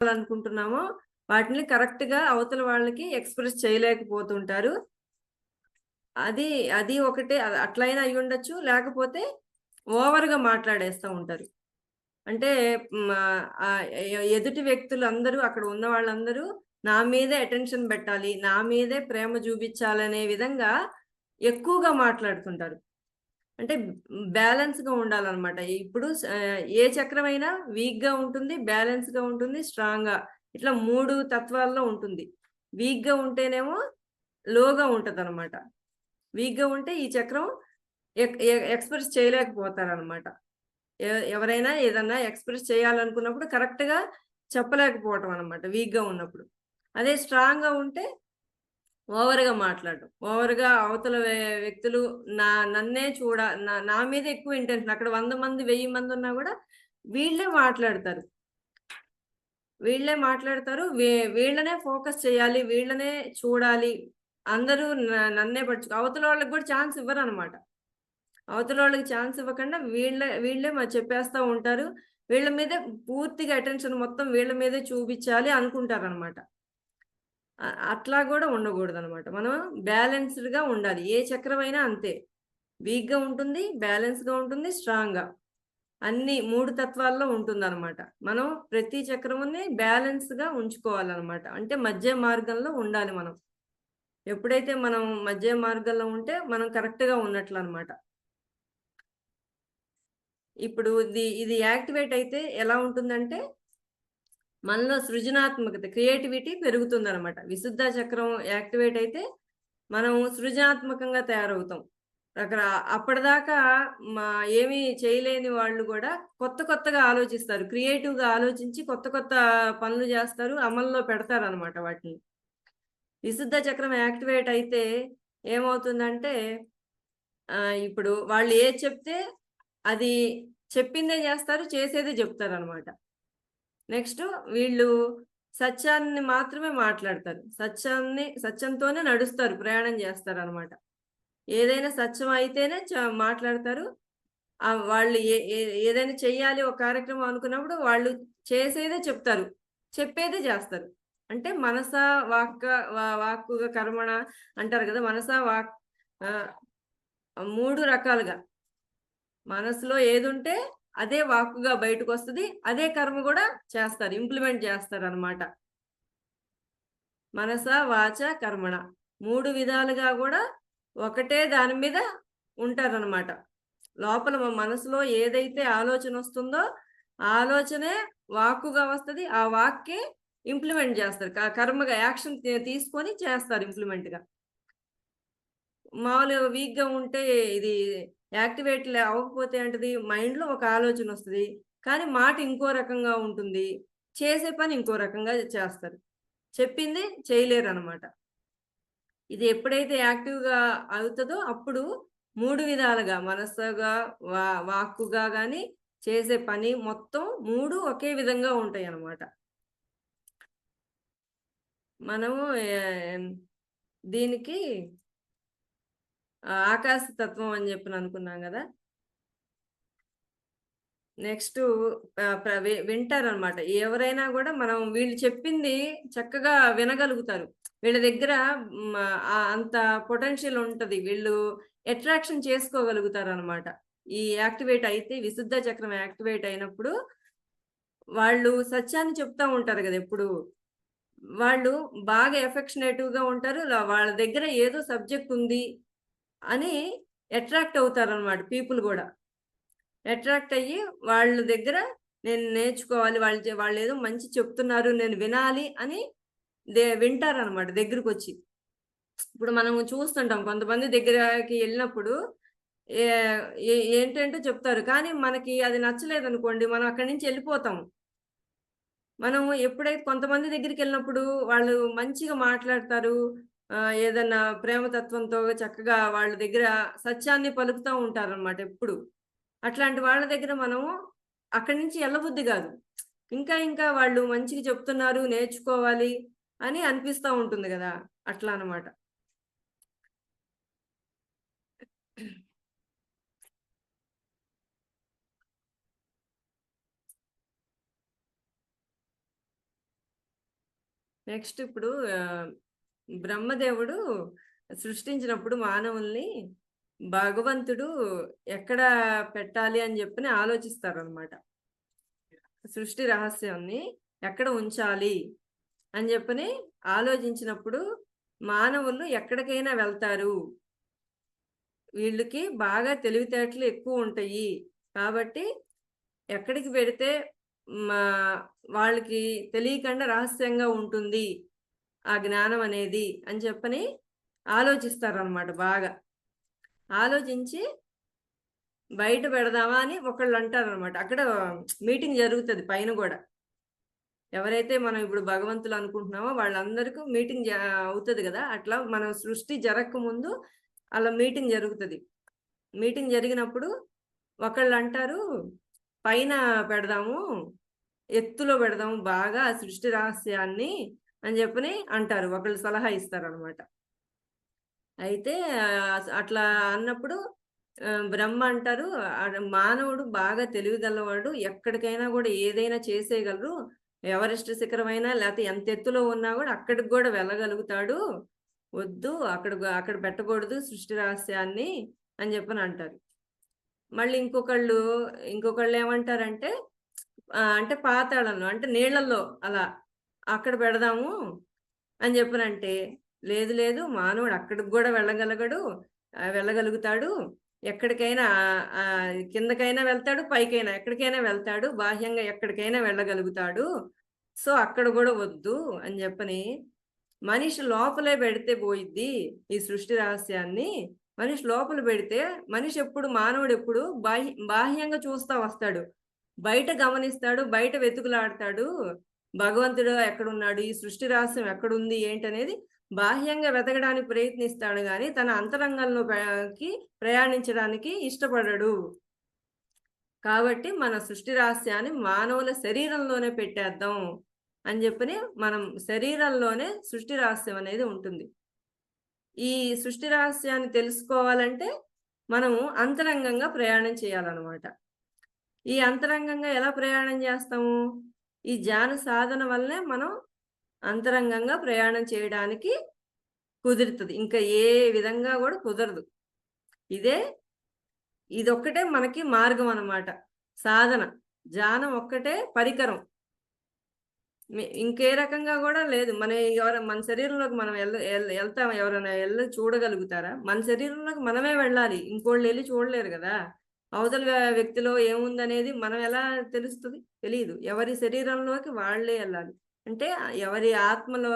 అనుకుంటున్నామో వాటిని కరెక్ట్గా అవతల వాళ్ళకి ఎక్స్ప్రెస్ చేయలేకపోతుంటారు. అది అది ఒకటే అట్లయినా అయి ఉండొచ్చు లేకపోతే ఓవర్గా మాట్లాడేస్తూ ఉంటారు. అంటే ఎదుటి వ్యక్తులు అందరూ అక్కడ ఉన్న వాళ్ళందరూ నా మీదే అటెన్షన్ పెట్టాలి నా మీదే ప్రేమ చూపించాలనే విధంగా ఎక్కువగా మాట్లాడుతుంటారు. అంటే బ్యాలెన్స్గా ఉండాలన్నమాట. ఇప్పుడు ఏ చక్రం అయినా వీక్గా ఉంటుంది బ్యాలెన్స్గా ఉంటుంది స్ట్రాంగ్గా ఇట్లా మూడు తత్వాల్లో ఉంటుంది. వీక్గా ఉంటేనేమో లోగా ఉంటుంది అనమాట వీక్గా ఉంటే ఈ చక్రం ఎక్స్ప్రెస్ చేయలేకపోతారనమాట ఎవరైనా ఏదన్నా ఎక్స్ప్రెస్ చేయాలనుకున్నప్పుడు కరెక్ట్గా చెప్పలేకపోవటం అనమాట వీక్గా ఉన్నప్పుడు. అదే స్ట్రాంగ్గా ఉంటే ఓవర్గా మాట్లాడడం. ఓవర్గా అవతల వ్యక్తులు నా నన్నే చూడ నా నా మీద ఎక్కువ ఇంటెన్షన్ అక్కడ వంద మంది వెయ్యి మంది ఉన్నా కూడా వీళ్ళే మాట్లాడతారు. వీళ్ళే మాట్లాడతారు. వీళ్ళనే ఫోకస్ చేయాలి వీళ్ళనే చూడాలి. అందరూ న- నన్నే పట్టు అవతల వాళ్ళకి కూడా ఛాన్స్ ఇవ్వరు అనమాట అవతల వాళ్ళకి ఛాన్స్ ఇవ్వకుండా వీళ్ళ వీళ్ళే మరి చెప్పేస్తూ ఉంటారు. వీళ్ళ మీదే పూర్తిగా అటెన్షన్ మొత్తం వీళ్ళ మీదే చూపించాలి అనుకుంటారు అనమాట అట్లా కూడా ఉండకూడదు అనమాట మనం బ్యాలెన్స్డ్గా ఉండాలి. ఏ చక్రం అయినా అంతే. వీక్గా ఉంటుంది బ్యాలెన్స్గా ఉంటుంది స్ట్రాంగ్గా. అన్ని మూడు తత్వాల్లో ఉంటుంది అనమాట మనం ప్రతి చక్రముని బ్యాలెన్స్గా ఉంచుకోవాలన్నమాట అంటే మధ్య మార్గంలో ఉండాలి మనం. ఎప్పుడైతే మనం మధ్య మార్గంలో ఉంటే మనం కరెక్ట్గా ఉన్నట్లు అనమాట ఇప్పుడు ఇది ఇది యాక్టివేట్ అయితే ఎలా ఉంటుందంటే మనలో సృజనాత్మకత క్రియేటివిటీ పెరుగుతుంది అనమాట విశుద్ధ చక్రం యాక్టివేట్ అయితే మనం సృజనాత్మకంగా తయారవుతాం. అక్కడ అప్పటిదాకా మా ఏమీ చేయలేని వాళ్ళు కూడా కొత్త కొత్తగా ఆలోచిస్తారు. క్రియేటివ్గా ఆలోచించి కొత్త కొత్త పనులు చేస్తారు అమల్లో పెడతారు అనమాట వాటిని. విశుద్ధ చక్రం యాక్టివేట్ అయితే ఏమవుతుందంటే ఇప్పుడు వాళ్ళు ఏది చెప్తే అది చెప్పిందే చేస్తారు చేసేదే చెప్తారు అనమాట నెక్స్ట్ వీళ్ళు సత్యాన్ని మాత్రమే మాట్లాడతారు. సత్యాన్ని సత్యంతోనే నడుస్తారు ప్రయాణం చేస్తారు అనమాట ఏదైనా సత్యం అయితేనే చ- మాట్లాడతారు. వాళ్ళు ఏ- ఏ- ఏదైనా చెయ్యాలి ఒక కార్యక్రమం అనుకున్నప్పుడు వాళ్ళు చేసేదే చెప్తారు. చెప్పేదే చేస్తారు. అంటే మనస వాక్క వాక్కు కర్మణ అంటారు కదా మనస వాక్ మూడు రకాలుగా. మనసులో ఏదుంటే అదే వాక్కుగా బయటకు వస్తుంది అదే కర్మ కూడా చేస్తారు ఇంప్లిమెంట్ చేస్తారు అనమాట మనస వాచ కర్మణ మూడు విధాలుగా కూడా ఒకటే దాని మీద ఉంటారనమాట లోపల మనసులో ఏదైతే ఆలోచన వస్తుందో ఆలోచనే వాక్కుగా వస్తుంది ఆ వాక్కే ఇంప్లిమెంట్ చేస్తారు. కర్మగా యాక్షన్ తీసుకొని చేస్తారు ఇంప్లిమెంట్గా మామూలుగా వీక్గా ఉంటే ఇది యాక్టివేట్ అవ్వకపోతే ఏంటది? మైండ్లో ఒక ఆలోచన వస్తుంది. కానీ మాట ఇంకో రకంగా ఉంటుంది. చేసే పని ఇంకో రకంగా చేస్తారు. చెప్పింది చేయలేరు అనమాట ఇది ఎప్పుడైతే యాక్టివ్గా అవుతుందో అప్పుడు మూడు విధాలుగా మనసుగా వా వాక్కుగా కానీ చేసే పని మొత్తం మూడు ఒకే విధంగా ఉంటాయి అన్నమాట మనము దీనికి ఆకాశ తత్వం అని చెప్పి అనుకున్నాం కదా? నెక్స్ట్ వింటారు అనమాట ఎవరైనా కూడా మనం వీళ్ళు చెప్పింది చక్కగా వినగలుగుతారు. వీళ్ళ దగ్గర అంత పొటెన్షియల్ ఉంటది. వీళ్ళు అట్రాక్షన్ చేసుకోగలుగుతారు అనమాట ఈ యాక్టివేట్ అయితే విశుద్ధ చక్రం యాక్టివేట్ అయినప్పుడు వాళ్ళు సత్యాన్ని చెప్తా ఉంటారు కదా ఎప్పుడు. వాళ్ళు బాగా ఎఫెక్షనేటివ్గా ఉంటారు వాళ్ళ దగ్గర ఏదో సబ్జెక్ట్ ఉంది. అని అట్రాక్ట్ అవుతారు అనమాట పీపుల్ కూడా. అట్రాక్ట్ అయ్యి వాళ్ళ దగ్గర నేను నేర్చుకోవాలి వాళ్ళు వాళ్ళు ఏదో మంచి చెప్తున్నారు నేను వినాలి అని దే వింటారు అనమాట దగ్గరకు వచ్చి ఇప్పుడు మనం చూస్తుంటాం కొంతమంది దగ్గరకి వెళ్ళినప్పుడు ఏ- ఏంటంటే చెప్తారు. కానీ మనకి అది నచ్చలేదు అనుకోండి మనం అక్కడి నుంచి వెళ్ళిపోతాం. మనం ఎప్పుడైతే కొంతమంది దగ్గరికి వెళ్ళినప్పుడు వాళ్ళు మంచిగా మాట్లాడతారు ఏదన్నా ప్రేమతత్వంతో చక్కగా వాళ్ళ దగ్గర సత్యాన్ని పలుకుతూ ఉంటారనమాట ఎప్పుడు. అట్లాంటి వాళ్ళ దగ్గర మనము అక్కడి నుంచి వెళ్ళబుద్ధి కాదు. ఇంకా ఇంకా వాళ్ళు మంచిగా చెప్తున్నారు నేర్చుకోవాలి అని అనిపిస్తూ ఉంటుంది కదా. అట్లా అన్నమాట. నెక్స్ట్ ఇప్పుడు బ్రహ్మదేవుడు సృష్టించినప్పుడు మానవుల్ని భగవంతుడు ఎక్కడ పెట్టాలి అని చెప్పని ఆలోచిస్తారనమాట. సృష్టి రహస్యాన్ని ఎక్కడ ఉంచాలి అని చెప్పని ఆలోచించినప్పుడు మానవులు ఎక్కడికైనా వెళ్తారు. వీళ్ళకి బాగా తెలివితేటలు ఎక్కువ ఉంటాయి. కాబట్టి ఎక్కడికి పెడితే మా వాళ్ళకి తెలియకుండా రహస్యంగా ఉంటుంది. ఆ జ్ఞానం అనేది అని చెప్పని ఆలోచిస్తారనమాట బాగా. ఆలోచించి బయట పెడదామా అని ఒకళ్ళు అంటారనమాట. అక్కడ మీటింగ్ జరుగుతుంది పైన కూడా ఎవరైతే మనం ఇప్పుడు భగవంతులు అనుకుంటున్నామో వాళ్ళందరికీ మీటింగ్ అవుతుంది కదా అట్లా మనం సృష్టి జరగకముందు అలా మీటింగ్ జరుగుతుంది మీటింగ్ జరిగినప్పుడు ఒకళ్ళు అంటారు పైన పెడదాము. ఎత్తులో పెడదాము బాగా సృష్టి రహస్యాన్ని అని చెప్పని అంటారు. ఒకళ్ళు సలహా ఇస్తారు అనమాట అయితే అట్లా అన్నప్పుడు బ్రహ్మ అంటారు మానవుడు బాగా తెలివిగలవాడు. ఎక్కడికైనా కూడా ఏదైనా చేసేయగలరు. ఎవరెస్ట్ శిఖరమైనా లేకపోతే ఎంత ఎత్తులో ఉన్నా కూడా అక్కడికి కూడా వెళ్ళగలుగుతాడు. వద్దు అక్కడ అక్కడ పెట్టకూడదు సృష్టి రహస్యాన్ని అని చెప్పని అంటారు. మళ్ళీ ఇంకొకళ్ళు ఇంకొకళ్ళు ఏమంటారంటే అంటే పాతాళంలో అంటే నీళ్ళల్లో అలా అక్కడ పెడదాము అని చెప్పనంటే, లేదు లేదు మానవుడు అక్కడికి కూడా వెళ్ళగలగడు. వెళ్ళగలుగుతాడు. ఎక్కడికైనా కిందకైనా వెళ్తాడు, పైకైనా ఎక్కడికైనా వెళ్తాడు. బాహ్యంగా ఎక్కడికైనా వెళ్ళగలుగుతాడు. సో, అక్కడ కూడా వద్దు అని చెప్పని మనిషి లోపలే పెడితే పోయిద్ది ఈ సృష్టి రహస్యాన్ని. మనిషి లోపల పెడితే మనిషి ఎప్పుడు మానవుడెప్పుడు బాహ్య బాహ్యంగా చూస్తా వస్తాడు. బయట గమనిస్తాడు. బయట వెతుకులాడతాడు. భగవంతుడు ఎక్కడున్నాడు? ఈ సృష్టి రహస్యం ఎక్కడుంది? ఏంటనేది బాహ్యంగా వెతకడానికి ప్రయత్నిస్తాడు కానీ తన అంతరంగంలో ప్రయాణించడానికి ఇష్టపడడు. కాబట్టి మన సృష్టి రహస్యాన్ని మానవుల శరీరంలోనే పెట్టేద్దాం అని చెప్పని మనం శరీరంలోనే సృష్టి రహస్యం అనేది ఉంటుంది. ఈ సృష్టి రహస్యాన్ని తెలుసుకోవాలంటే మనము అంతరంగంగా ప్రయాణం చేయాలన్నమాట ఈ అంతరంగంగా ఎలా ప్రయాణం చేస్తాము? ఈ ధ్యాన సాధన వల్లనే మనం అంతరంగంగా ప్రయాణం చేయడానికి కుదురుతుంది ఇంకా ఏ విధంగా కూడా కుదరదు. ఇదే ఇదొక్కటే మనకి మార్గం అనమాట. సాధన. ధ్యానం ఒక్కటే పరికరం. ఇంకే రకంగా కూడా లేదు. మన ఎవరైనా మన శరీరంలోకి మనం వెళ్ళ వెళ్తాం ఎవరైనా వెళ్ళి చూడగలుగుతారా? మన శరీరంలోకి మనమే వెళ్ళాలి. ఇంకోళ్ళెళ్ళి చూడలేరు కదా అవతల వ్యక్తిలో ఏముందనేది మనం ఎలా తెలుస్తుంది? తెలియదు ఎవరి శరీరంలోకి వాళ్ళే వెళ్ళాలి. అంటే ఎవరి ఆత్మలో